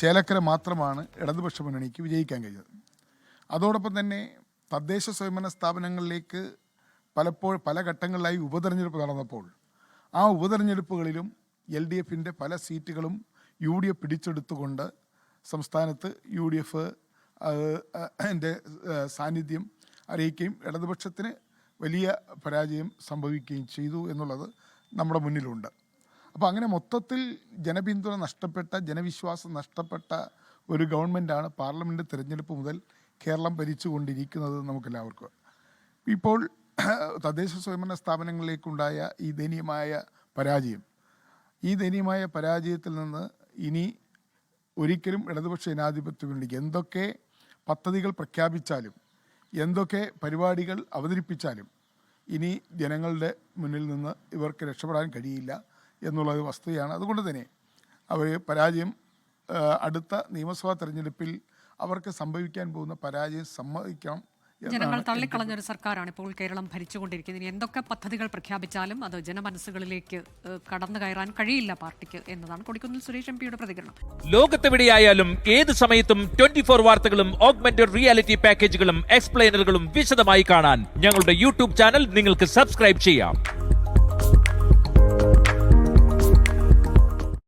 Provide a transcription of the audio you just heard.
ചേലക്കര മാത്രമാണ് ഇടതുപക്ഷ മുന്നണിക്ക് വിജയിക്കാൻ കഴിഞ്ഞത്. അതോടൊപ്പം തന്നെ തദ്ദേശ സ്വയംഭരണ സ്ഥാപനങ്ങളിലേക്ക് പലപ്പോഴും പല ഘട്ടങ്ങളിലായി ഉപതെരഞ്ഞെടുപ്പ് നടന്നപ്പോൾ ആ ഉപതെരഞ്ഞെടുപ്പുകളിലും എൽ ഡി എഫിന്റെ പല സീറ്റുകളും യു ഡി എഫ് പിടിച്ചെടുത്തുകൊണ്ട് സംസ്ഥാനത്ത് യു ഡി എഫ് എന്റെ സാന്നിധ്യം അറിയിക്കുകയും ഇടതുപക്ഷത്തിന് വലിയ പരാജയം സംഭവിക്കുകയും ചെയ്തു എന്നുള്ളത് നമ്മുടെ മുന്നിലുണ്ട്. അപ്പോൾ അങ്ങനെ മൊത്തത്തിൽ ജനപിന്തുണ നഷ്ടപ്പെട്ട ജനവിശ്വാസം നഷ്ടപ്പെട്ട ഒരു ഗവൺമെന്റാണ് പാർലമെന്റ് തിരഞ്ഞെടുപ്പ് മുതൽ കേരളം ഭരിച്ചുകൊണ്ടിരിക്കുന്നത് നമുക്കെല്ലാവർക്കും. ഇപ്പോൾ തദ്ദേശ സ്വയംഭരണ സ്ഥാപനങ്ങളിലേക്കുണ്ടായ ഈ ദയനീയമായ പരാജയം. ഈ ദയനീയമായ പരാജയത്തിൽ നിന്ന് ഇനി ഒരിക്കലും ഇടതുപക്ഷ ജനാധിപത്യ എന്തൊക്കെ പദ്ധതികൾ പ്രഖ്യാപിച്ചാലും എന്തൊക്കെ പരിപാടികൾ അവതരിപ്പിച്ചാലും ഇനി ജനങ്ങളുടെ മുന്നിൽ നിന്ന് ഇവർക്ക് രക്ഷപ്പെടാൻ കഴിയില്ല. എന്നുള്ളത് വസ്തുതയാണ്. അതുകൊണ്ട് തന്നെ അവർ പരാജയം അടുത്ത നിയമസഭാ തെരഞ്ഞെടുപ്പിൽ അവർക്ക് സംഭവിക്കാൻ പോകുന്ന പരാജയം സമ്മതിക്കണം ജനങ്ങൾ തള്ളിക്കളഞ്ഞൊരു സർക്കാരാണ് ഇപ്പോൾ കേരളം ഭരിച്ചുകൊണ്ടിരിക്കുന്നത്. എന്തൊക്കെ പദ്ധതികൾ പ്രഖ്യാപിച്ചാലും അത് ജനമനസ്സുകളിലേക്ക് കടന്നു കയറാൻ കഴിയില്ല പാർട്ടിക്ക് എന്നതാണ് കൊടിക്കുന്നിൽ സുരേഷ് എം പിയുടെ പ്രതികരണം. ലോകത്തെവിടെയായാലും ഏത് സമയത്തും ട്വന്റി ഫോർ വാർത്തകളും ഓഗ്മെന്റഡ് റിയാലിറ്റി പാക്കേജുകളും എക്സ്പ്ലെയിനറുകളും വിശദമായി കാണാൻ ഞങ്ങളുടെ യൂട്യൂബ് ചാനൽ നിങ്ങൾക്ക് സബ്സ്ക്രൈബ് ചെയ്യാം.